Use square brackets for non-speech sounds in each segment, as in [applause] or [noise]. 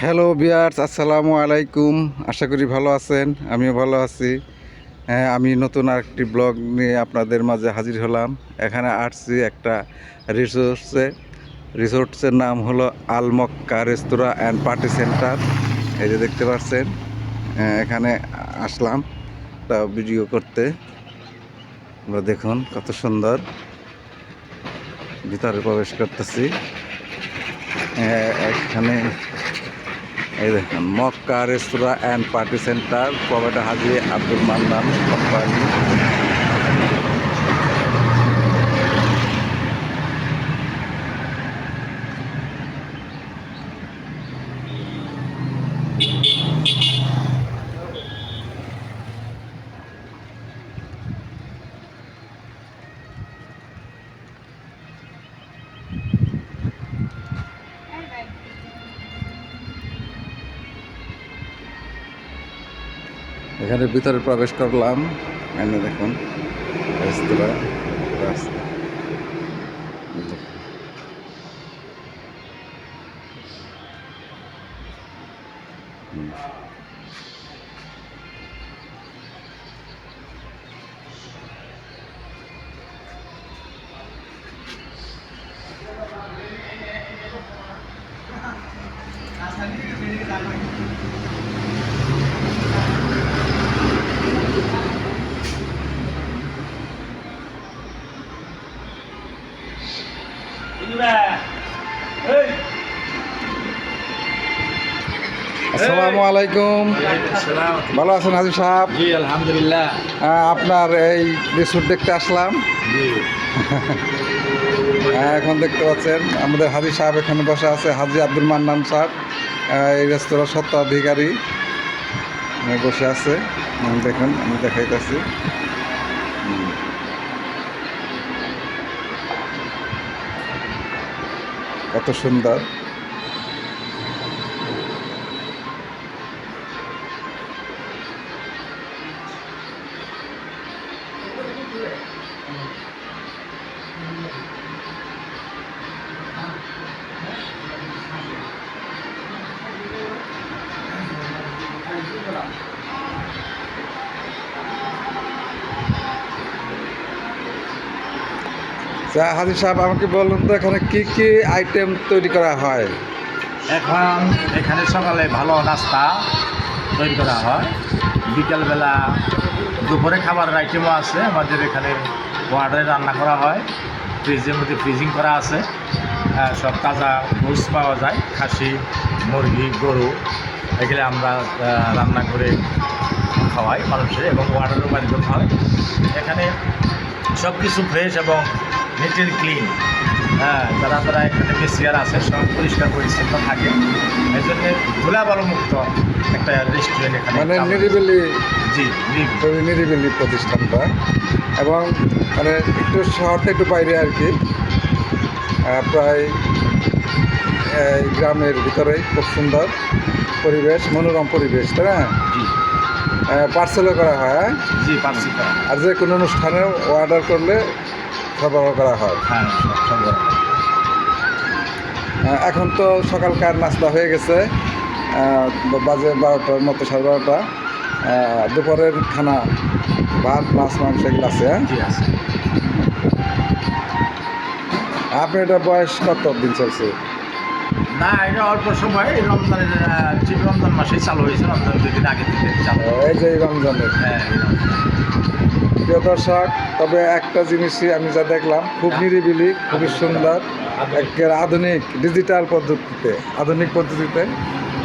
Hello বিয়ার্স আসসালামু আলাইকুম। আশা করি ভালো আছেন আমিও ভালো আছি। হ্যাঁ আমি নতুন আরেকটি ব্লগ নিয়ে আপনাদের মাঝে হাজির হলাম। এখানে আসছি একটা রিসোর্টসে রিসোর্টসের নাম হলো Almakka restaurant and party centre. এই যে দেখতে পাচ্ছেন হ্যাঁ, এখানে আসলাম তা ভিডিও করতে। আমরা দেখুন কত সুন্দর। ভিতরে প্রবেশ করতেছি। হ্যাঁ, এখানে Mecca restaurant and party centre প্রবেটা Haji Abdul Mannan company এখানে ভিতরে প্রবেশ করলাম। এনে দেখুন রেস্তোরাঁ রাস্তা। আসসালামু আলাইকুম ভালো আছেন হাজির সাহেব? জি আলহামদুলিল্লাহ। আপনার এই রিসোর্ট দেখতে আসলাম। [laughs] এখন দেখতে পাচ্ছেন আমাদের হাজি সাহেব এখানে বসে আছে হাজি আব্দুল মান্নান সাহেব এই রেস্তোরাঁর স্বত্বাধিকারী বসে আছে দেখুন আমি দেখাইতেছি। কত সুন্দর। আচ্ছা, হাজি সাহেব আমাকে বলুন তো এখানে কি কি আইটেম তৈরি করা হয়? এখন এখানে সকালে ভালো নাস্তা তৈরি করা হয়। বিকালবেলা দুপুরে খাবারের আইটেমও আছে। আমাদের এখানে ওয়াটারে রান্না করা হয়। ফ্রিজের মধ্যে ফ্রিজিং করা আছে। সব তাজা গোস পাওয়া যায়। খাসি মুরগি গরু। এগুলো আমরা রান্না করে খাওয়াই মানুষের এবং ওয়াটারও করতে হয় এখানে সব কিছু ফ্রেশ এবং নিট অ্যান্ড ক্লিন হ্যাঁ যারা যারা এখানে বেসিয়ার আছে সব পরিষ্কার পরিচ্ছন্ন থাকে। এই জন্য ধুলাবালো মুক্ত একটা রেস্টুরেন্ট এখানে মানে নিরিবিলি জি নিরিবিলি। খুবই নিরিবিলি প্রতিষ্ঠানটা। এবং মানে একটু শহর থেকে একটু বাইরে আর কি। প্রায় এই গ্রামের ভিতরে খুব সুন্দর। পরিবেশ মনোরম পরিবেশ তাই না? পার্সেলও করা হয় হ্যাঁ? জি করা আর যে কোনো অনুষ্ঠানে অর্ডার করলে সরবরাহ করা হয়। হ্যাঁ এখন তো সকালকার নাস্তা হয়ে গেছে। বাজে বারোটার মতো সাড়ে বারোটা। দুপুরের খানা ভাত মাছ মাংস এগুলো আছে হ্যাঁ? জি আছে। আপনি এটা বয়স কত দিন চলছে? না এটা অল্প সময় রমজানের ঠিক রমজান মাসেই চালু হয়েছে রমজান দুই দিন আগে থেকে চালু। এই যে রমজানের। হ্যাঁ প্রিয় দর্শক তবে একটা জিনিসই আমি যা দেখলাম খুব নিরিবিলি খুবই সুন্দর একের আধুনিক ডিজিটাল পদ্ধতিতে আধুনিক পদ্ধতিতে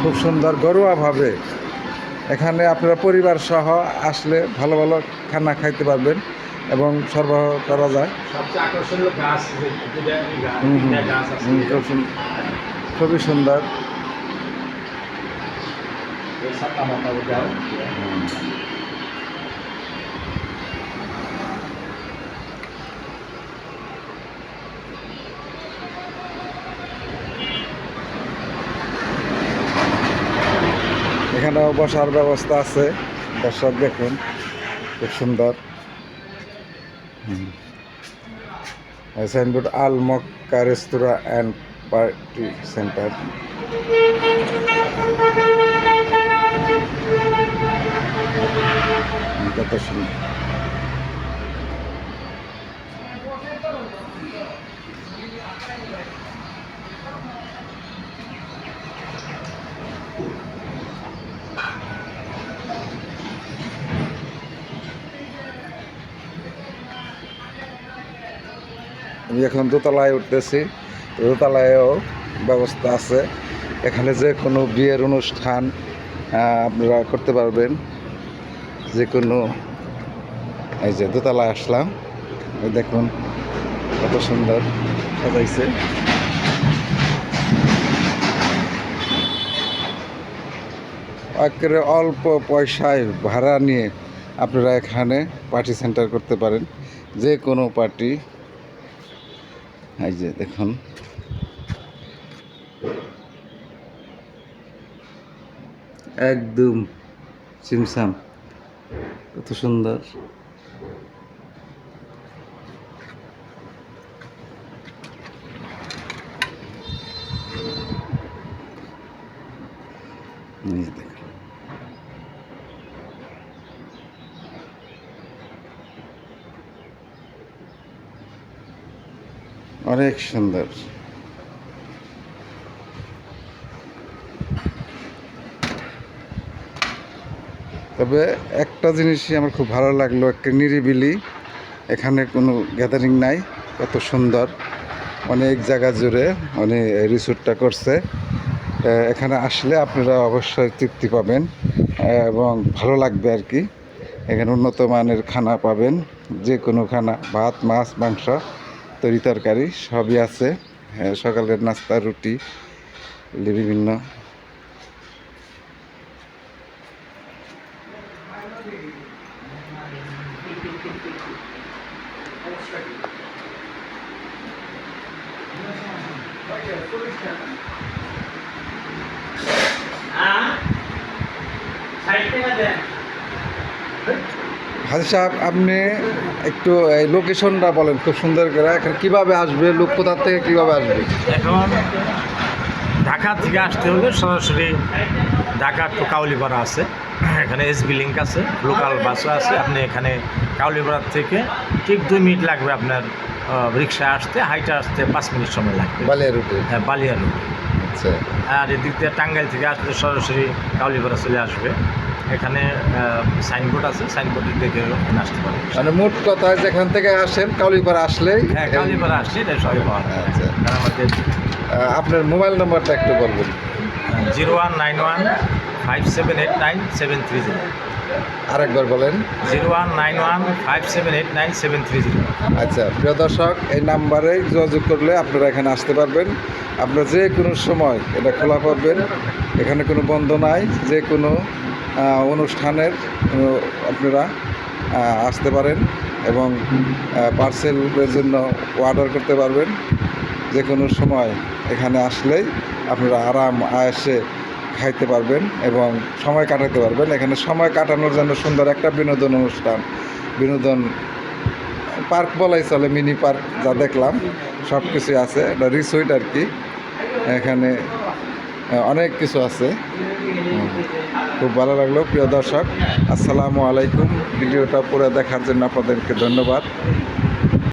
খুব সুন্দর ঘরোয়াভাবে। এখানে আপনারা পরিবার সহ আসলে ভালো ভালো খানা খাইতে পারবেন এবং সরবরাহ করা যায়। সবচেয়ে আকর্ষণীয় গাছ খুব খুবই সুন্দর। এখানেও বসার ব্যবস্থা আছে। দর্শক দেখুন খুব সুন্দর। Signboard Al restaurant and party centre. কত সুন্দর আমি এখন দোতলায় উঠতেছি। দোতলায়ও ব্যবস্থা আছে। এখানে যে কোনো বিয়ের অনুষ্ঠান আপনারা করতে পারবেন। যে কোনো, এই যে দোতলায় আসলাম। দেখুন, কত সুন্দর সাজাইছে। একেবারে অল্প পয়সায় ভাড়া নিয়ে আপনারা এখানে পার্টি সেন্টার করতে পারেন। যে কোনো পার্টি। এই যে দেখুন। একদম সিমসাম কত সুন্দর এই যে দেখুন অনেক সুন্দর তবে একটা জিনিসই আমার খুব ভালো লাগল, একটা নিরিবিলি, এখানে কোনো গ্যাদারিং নাই কত সুন্দর, অনেক জায়গা জুড়ে উনি রিসোর্টটা করছে। এখানে আসলে আপনারা অবশ্যই তৃপ্তি পাবেন এবং ভালো লাগবে আর কি। এখানে উন্নত মানের খানা পাবেন, যে কোনো খানা, ভাত, মাছ, মাংস, তরি তরকারি সবই আছে। সকালের নাস্তা, রুটি বিভিন্ন হাজি সাহেব আপনি একটু এই লোকেশনটা বলেন খুব সুন্দর করে। এখানে কীভাবে আসবে লোক কোথার থেকে কীভাবে আসবে? এখন ঢাকা থেকে আসতে হলে সরাসরি ঢাকা টু কাউলিপাড়া আছে। এখানে এসবি লিঙ্ক আছে লোকাল বাসও আছে। আপনি এখানে কাউলিপাড়া থেকে ঠিক দুই মিনিট লাগবে আপনার রিক্সায় আসতে। হাইটে আসতে পাঁচ মিনিট সময় লাগবে। বালিয়া রুটে হ্যাঁ বালিয়া রোড আচ্ছা। আর এদিক দিয়ে টাঙ্গাইল থেকে আসলে সরাসরি কাউলিপাড়া চলে আসবে। এখানে সাইনবোর্ড আছে সাইনবোর্ডের এখানে আসতে পারে। মানে মোট কথা যেখান থেকে আসেন কাউলিপাড়া আসলেই হ্যাঁ কাউলিপাড়া আসলে এটা সবই পাওয়া আচ্ছা। আমাদের আপনার মোবাইল নাম্বারটা একটু বলবেন। Zero one nine one five seven eight nine seven three zero. আরেকবার বলেন। Zero one nine one five seven eight nine seven three zero. আচ্ছা প্রিয় দর্শক এই নাম্বারে যোগাযোগ করলে আপনারা এখানে আসতে পারবেন। আপনারা যে কোনো সময় এটা খোলা পাবেন। এখানে কোনো বন্ধ নাই যে কোনো অনুষ্ঠানের আপনারা আসতে পারেন এবং পার্সেলের জন্য অর্ডার করতে পারবেন। যে কোনো সময় এখানে আসলেই আপনারা আরাম, আয়াসে খাইতে পারবেন এবং সময় কাটাতে পারবেন। এখানে সময় কাটানোর জন্য সুন্দর একটা বিনোদন অনুষ্ঠান, বিনোদন পার্ক বলাই চলে, মিনি পার্ক যা দেখলাম সব কিছুই আছে। এটা রিসোর্ট আর কি। এখানে অনেক কিছু আছে। খুব ভালো লাগল, প্রিয় দর্শক। আসসালামু আলাইকুম। ভিডিওটা পুরো দেখার জন্য আপনাদেরকে ধন্যবাদ।